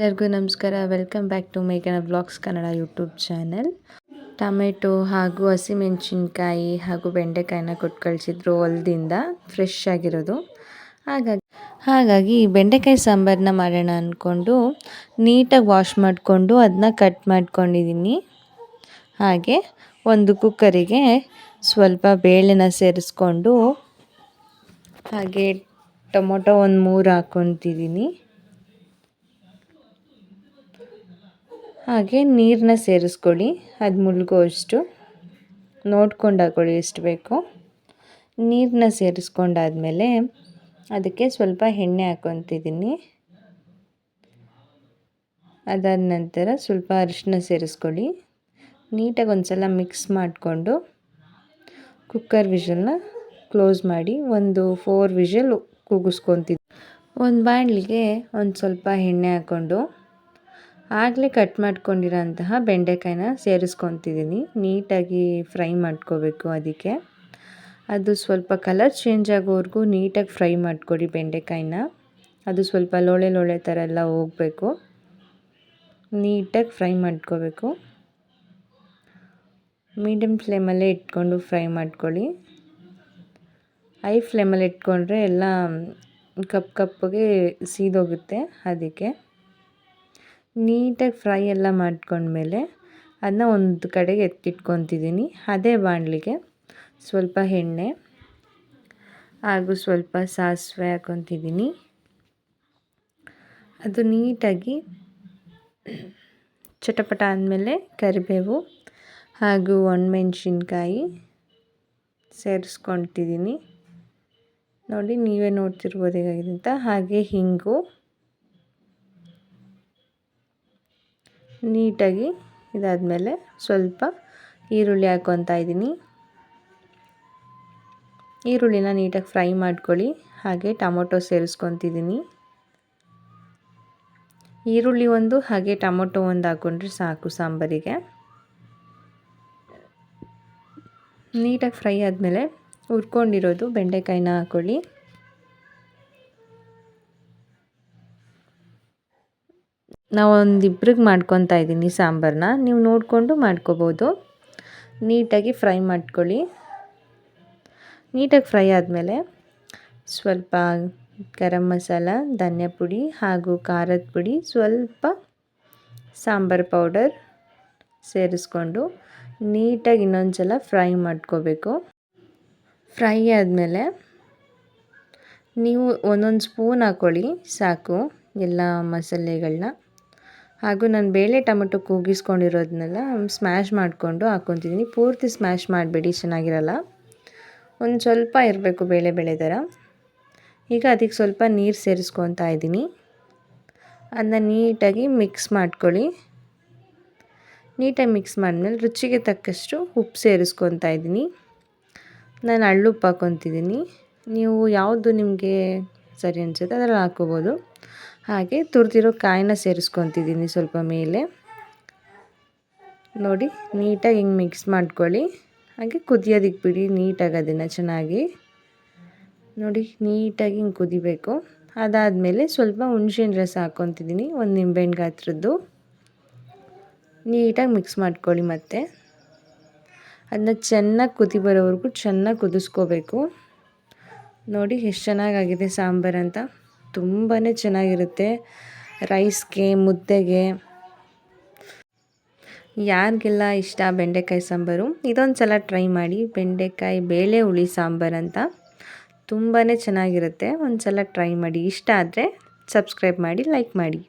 ಎಲ್ಲರಿಗೂ ನಮಸ್ಕಾರ. Welcome back to ಮೇಘನ blogs Kannada YouTube channel tomato ಹಾಗೂ ಹಸಿಮೆಣಸಿನ್ಕಾಯಿ ಹಾಗೂ ಬೆಂಡೆಕಾಯಿನ ಕೊಟ್ಟು ಕಳಿಸಿದ್ರು ಹೊಲದಿಂದ ಫ್ರೆಶ್ ಆಗಿರೋದು. ಹಾಗಾಗಿ ಹಾಗಾಗಿ ಬೆಂಡೆಕಾಯಿ ಸಾಂಬಾರನ್ನ ಮಾಡೋಣ ಅಂದ್ಕೊಂಡು ನೀಟಾಗಿ ವಾಶ್ ಮಾಡಿಕೊಂಡು ಅದನ್ನ ಕಟ್ ಮಾಡ್ಕೊಂಡಿದ್ದೀನಿ ಹಾಗೆ ಒಂದು ಕುಕ್ಕರಿಗೆ ಸ್ವಲ್ಪ ಬೇಳೆನ ಸೇರಿಸ್ಕೊಂಡು ಹಾಗೆ ಟೊಮೊಟೊ ಒಂದು ಮೂರು ಹಾಕ್ಕೊತಿದ್ದೀನಿ ಹಾಗೆ ನೀರನ್ನ ಸೇರಿಸ್ಕೊಳ್ಳಿ. ಅದು ಮುಳುಗೋ ಅಷ್ಟು. ನೋಡ್ಕೊಂಡು ಹಾಕೊಳ್ಳಿ ಎಷ್ಟು ಬೇಕು. ನೀರನ್ನ ಸೇರಿಸ್ಕೊಂಡಾದಮೇಲೆ ಅದಕ್ಕೆ ಸ್ವಲ್ಪ ಎಣ್ಣೆ ಹಾಕೊತಿದ್ದೀನಿ. ಅದಾದ ನಂತರ ಸ್ವಲ್ಪ ಅರಿಶಿನ ಸೇರಿಸ್ಕೊಳ್ಳಿ. ನೀಟಾಗಿ ಒಂದು ಸಲ ಮಿಕ್ಸ್ ಮಾಡಿಕೊಂಡು ಕುಕ್ಕರ್ ವಿಷಲ್ನ ಕ್ಲೋಸ್ ಮಾಡಿ ಒಂದು ಫೋರ್ ವಿಷಲ್ ಕೂಗಿಸ್ಕೊತಿದ್ದೆ ಒಂದು ಬಾಣಲಿಗೆ ಒಂದು ಸ್ವಲ್ಪ ಎಣ್ಣೆ ಹಾಕ್ಕೊಂಡು ಆಗಲೇ ಕಟ್ ಮಾಡ್ಕೊಂಡಿರೋಂತಹ ಬೆಂಡೆಕಾಯಿನ ಸೇರಿಸ್ಕೊತಿದ್ದೀನಿ ನೀಟಾಗಿ ಫ್ರೈ ಮಾಡ್ಕೋಬೇಕು ಅದಕ್ಕೆ. ಅದು ಸ್ವಲ್ಪ ಕಲರ್ ಚೇಂಜ್ ಆಗೋವರೆಗೂ ನೀಟಾಗಿ ಫ್ರೈ ಮಾಡಿಕೊಡಿ ಬೆಂಡೆಕಾಯಿನ. ಅದು ಸ್ವಲ್ಪ ಲೋಳೆ ಲೋಳೆ ಥರ ಎಲ್ಲ ಹೋಗಬೇಕು. ನೀಟಾಗಿ ಫ್ರೈ ಮಾಡ್ಕೋಬೇಕು. ಮೀಡಿಯಮ್ ಫ್ಲೇಮಲ್ಲೇ ಇಟ್ಕೊಂಡು ಫ್ರೈ ಮಾಡ್ಕೊಳ್ಳಿ. ಹೈ ಫ್ಲೇಮಲ್ಲಿ ಇಟ್ಕೊಂಡ್ರೆ ಎಲ್ಲ ಕಪ್ ಕಪ್ಪಗೆ ಸೀದೋಗುತ್ತೆ ಅದಕ್ಕೆ. ನೀಟಾಗಿ ಫ್ರೈ ಎಲ್ಲ ಮಾಡ್ಕೊಂಡ್ಮೇಲೆ ಅದನ್ನ ಒಂದು ಕಡೆಗೆ ಎತ್ತಿಟ್ಕೊತಿದ್ದೀನಿ. ಅದೇ ಬಾಣಲಿಗೆ ಸ್ವಲ್ಪ ಎಣ್ಣೆ ಹಾಗೂ ಸ್ವಲ್ಪ ಸಾಸಿವೆ ಹಾಕ್ಕೊತಿದ್ದೀನಿ ಅದು ನೀಟಾಗಿ ಚಟಪಟ ಆದಮೇಲೆ ಕರಿಬೇವು ಹಾಗೂ ಒಣಮೆಣ್ಸಿನ್ಕಾಯಿ ಸೇರಿಸ್ಕೊತಿದ್ದೀನಿ ನೋಡಿ ನೀವೇ ನೋಡ್ತಿರ್ಬೋದು ಅಂತ. ಹಾಗೆ ಹಿಂಗು ನೀಟಾಗಿ ಇದಾದಮೇಲೆ ಸ್ವಲ್ಪ ಈರುಳ್ಳಿ ಹಾಕ್ಕೊತಾ ಇದ್ದೀನಿ. ಈರುಳ್ಳಿನ ನೀಟಾಗಿ ಫ್ರೈ ಮಾಡ್ಕೊಳ್ಳಿ. ಹಾಗೆ ಟೊಮೊಟೊ ಸೇರಿಸ್ಕೊತಿದ್ದೀನಿ. ಈರುಳ್ಳಿ ಒಂದು, ಹಾಗೆ ಟೊಮೊಟೊ ಒಂದು ಹಾಕ್ಕೊಂಡ್ರೆ ಸಾಕು ಸಾಂಬಾರಿಗೆ. ನೀಟಾಗಿ ಫ್ರೈ ಆದಮೇಲೆ ಹುರ್ಕೊಂಡಿರೋದು ಬೆಂಡೆಕಾಯಿನ ಹಾಕ್ಕೊಳ್ಳಿ ನಾವು ಒಂದು ಇಬ್ರಿಗೆ ಮಾಡ್ಕೊತಾ ಇದ್ದೀನಿ ಸಾಂಬಾರನ್ನ ನೀವು ನೋಡಿಕೊಂಡು ಮಾಡ್ಕೋಬೋದು. ನೀಟಾಗಿ ಫ್ರೈ ಮಾಡ್ಕೊಳ್ಳಿ. ನೀಟಾಗಿ ಫ್ರೈ ಆದಮೇಲೆ ಸ್ವಲ್ಪ ಗರಂ ಮಸಾಲ, ಧನ್ಯ ಪುಡಿ ಹಾಗೂ ಖಾರದ ಪುಡಿ, ಸ್ವಲ್ಪ ಸಾಂಬಾರು ಪೌಡರ್ ಸೇರಿಸ್ಕೊಂಡು ನೀಟಾಗಿ ಇನ್ನೊಂದು ಸಲ ಫ್ರೈ ಮಾಡ್ಕೋಬೇಕು. ಫ್ರೈ ಆದಮೇಲೆ ನೀವು ಒಂದೊಂದು ಸ್ಪೂನ್ ಹಾಕ್ಕೊಳ್ಳಿ, ಸಾಕು ಎಲ್ಲ ಮಸಾಲೆಗಳನ್ನ ಹಾಗೂ ನಾನು ಬೇಳೆ ಟೊಮೆಟೊ ಕೂಗಿಸ್ಕೊಂಡಿರೋದನ್ನೆಲ್ಲ ಸ್ಮ್ಯಾಶ್ ಮಾಡಿಕೊಂಡು ಹಾಕ್ಕೊತಿದ್ದೀನಿ ಪೂರ್ತಿ ಸ್ಮ್ಯಾಶ್ ಮಾಡಬೇಡಿ, ಚೆನ್ನಾಗಿರಲ್ಲ. ಒಂದು ಸ್ವಲ್ಪ ಇರಬೇಕು ಬೇಳೆ ಬೇಳೆ ಥರ ಈಗ ಅದಕ್ಕೆ ಸ್ವಲ್ಪ ನೀರು ಸೇರಿಸ್ಕೊತಾ ಇದ್ದೀನಿ. ಅದನ್ನ ನೀಟಾಗಿ ಮಿಕ್ಸ್ ಮಾಡ್ಕೊಳ್ಳಿ. ನೀಟಾಗಿ ಮಿಕ್ಸ್ ಮಾಡಿದ್ಮೇಲೆ ರುಚಿಗೆ ತಕ್ಕಷ್ಟು ಉಪ್ಪು ಸೇರಿಸ್ಕೊತಾ ಇದ್ದೀನಿ. ನಾನು ಹಳ್ಳುಪ್ಪು ಹಾಕ್ಕೊತಿದ್ದೀನಿ ನೀವು ಯಾವುದು ನಿಮಗೆ ಸರಿ ಅನಿಸುತ್ತೆ ಅದರಲ್ಲಿ ಹಾಕ್ಕೋಬೋದು. ಹಾಗೆ ತುರಿದಿರೋ ಕಾಯಿನ ಸೇರಿಸ್ಕೊತಿದ್ದೀನಿ ಸ್ವಲ್ಪ ಮೇಲೆ. ನೋಡಿ, ನೀಟಾಗಿ ಹಿಂಗೆ ಮಿಕ್ಸ್ ಮಾಡ್ಕೊಳ್ಳಿ. ಹಾಗೆ ಕುದಿಯೋದಕ್ಕೆ ಬಿಡಿ, ನೀಟಾಗಿ ಅದನ್ನು ಚೆನ್ನಾಗಿ. ನೋಡಿ, ನೀಟಾಗಿ ಹಿಂಗೆ ಕುದಿಬೇಕು. ಅದಾದಮೇಲೆ ಸ್ವಲ್ಪ ಹುಣ್ಸೆಹಣ್ಣು ರಸ ಹಾಕ್ಕೊತಿದ್ದೀನಿ, ಒಂದು ನಿಂಬೆಹಣ್ಣು ಗಾತ್ರದ್ದು. ನೀಟಾಗಿ ಮಿಕ್ಸ್ ಮಾಡ್ಕೊಳ್ಳಿ ಮತ್ತೆ. ಅದನ್ನ ಚೆನ್ನಾಗಿ ಕುದಿ ಬರೋವರೆಗೂ ಚೆನ್ನಾಗಿ ಕುದಿಸ್ಕೋಬೇಕು. ನೋಡಿ, ಎಷ್ಟು ಚೆನ್ನಾಗಾಗಿದೆ ಸಾಂಬಾರು ಅಂತ. ತುಂಬಾ ಚೆನ್ನಾಗಿರುತ್ತೆ. ರೈಸ್ಗೆ, ಮುದ್ದೆಗೆ. ಯಾರಿಗೆಲ್ಲ ಇಷ್ಟ ಬೆಂಡೆಕಾಯಿ ಸಾಂಬಾರು ಇದೊಂದು ಸಲ ಟ್ರೈ ಮಾಡಿ. ಬೆಂಡೆಕಾಯಿ ಬೇಳೆ ಹುಳಿ ಸಾಂಬಾರು ಅಂತ ತುಂಬಾ ಚೆನ್ನಾಗಿರುತ್ತೆ. ಒಂದು ಸಲ ಟ್ರೈ ಮಾಡಿ. ಇಷ್ಟ ಆದರೆ ಸಬ್ಸ್ಕ್ರೈಬ್ ಮಾಡಿ, ಲೈಕ್ ಮಾಡಿ.